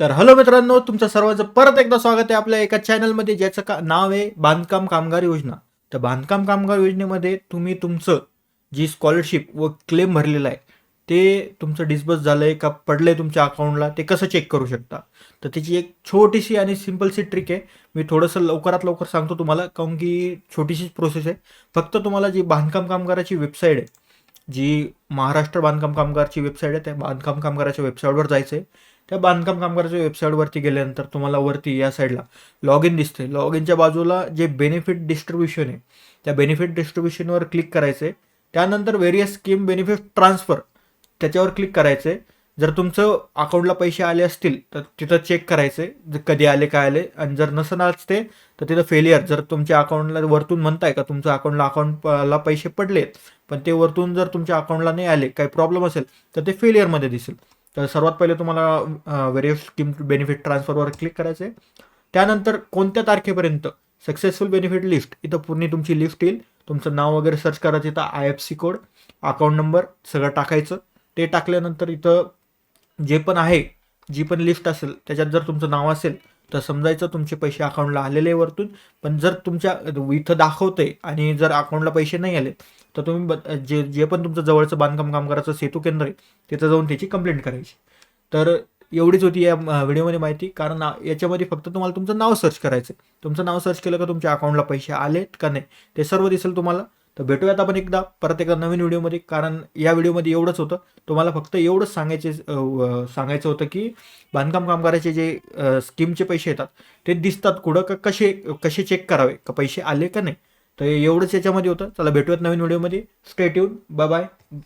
तर हॅलो मित्रांनो तुमचं सर्वांचं परत एकदा स्वागत आहे आपल्या एका चॅनलमध्ये ज्याचं का नाव आहे बांधकाम कामगार योजना. तर बांधकाम कामगार योजनेमध्ये तुम्ही तुमचं जी स्कॉलरशिप व क्लेम भरलेला आहे ते तुमचं डिस्बस झालं आहे का पडलं आहे तुमच्या अकाउंटला ते कसं चेक करू शकता? तर त्याची एक छोटीशी आणि सिम्पलशी ट्रिक आहे. मी थोडंसं लवकरात लवकर सांगतो तुम्हाला काऊन की छोटीशीच प्रोसेस आहे. फक्त तुम्हाला जी बांधकाम कामगाराची वेबसाईट आहे जी महाराष्ट्र बांधकाम कामगारची वेबसाईट आहे त्या बांधकाम कामगाराच्या वेबसाईटवर जायचं आहे त्या बांधकाम कामगाराच्या वेबसाईटवरती गेल्यानंतर तुम्हाला वरती या साईडला लॉग इन दिसते लॉग इनच्या बाजूला जे बेनिफिट डिस्ट्रीब्युशन आहे त्या बेनिफिट डिस्ट्रीब्युशनवर क्लिक करायचं आहे त्यानंतर व्हेरियस स्कीम बेनिफिट ट्रान्सफर त्याच्यावर क्लिक करायचं आहे जर तुमचं अकाउंटला पैसे आले असतील तर तिथं चेक करायचं आहे कधी आले काय आले. आणि जर नसणारच ते तर तिथं फेलियर जर तुमच्या अकाउंटला वरतून म्हणताय का तुमच्या अकाउंटला अकाउंटला पैसे पडलेत पण ते वरतून जर तुमच्या अकाउंटला नाही आले काही प्रॉब्लेम असेल तर ते फेलियरमध्ये दिसेल. तर सर्वात पहिले तुम्हाला व्हेरियस स्कीम बेनिफिट ट्रान्सफरवर क्लिक करायचं आहे त्यानंतर कोणत्या तारखेपर्यंत सक्सेसफुल बेनिफिट लिस्ट इथं पूर्ण तुमची लिस्ट येईल. तुमचं नाव वगैरे सर्च करायचं इथं I F C code account number सगळं टाकायचं. ते टाकल्यानंतर इथं जे पण आहे जी पण लिस्ट असेल त्याच्यात जर तुमचं नाव असेल तर समजायचं तुमचे पैसे अकाउंटला आलेले आहे वरतून. पण जर तुमच्या इथं दाखवते आणि जर अकाउंटला पैसे नाही आले तर तुम्ही ब- जे जे पण तुमचं जवळचं बांधकाम कामगाराचं सेतू केंद्र आहे तिथं जाऊन त्याची कंप्लेंट करायची. तर एवढीच होती या व्हिडिओमध्ये माहिती. कारण याच्यामध्ये फक्त तुम्हाला तुमचं नाव सर्च करायचं आहे तुमचं नाव सर्च केलं का तुमच्या अकाउंटला पैसे आलेत का नाही ते सर्व दिसेल तुम्हाला. तर भेटूयात आपण एकदा. परत एकदा नवीन व्हिडिओमध्ये कारण या व्हिडिओमध्ये एवढंच होतं. तुम्हाला फक्त एवढंच सांगायचे सांगायचं होतं की बांधकाम कामगाराचे जे स्कीमचे पैसे येतात ते दिसतात कुठं का कसे कसे चेक करावे? का पैसे आले का नाही? तर एवढंच याच्यामध्ये होतं. चला भेटूयात नवीन व्हिडिओमध्ये. स्टेट येऊन बाय बाय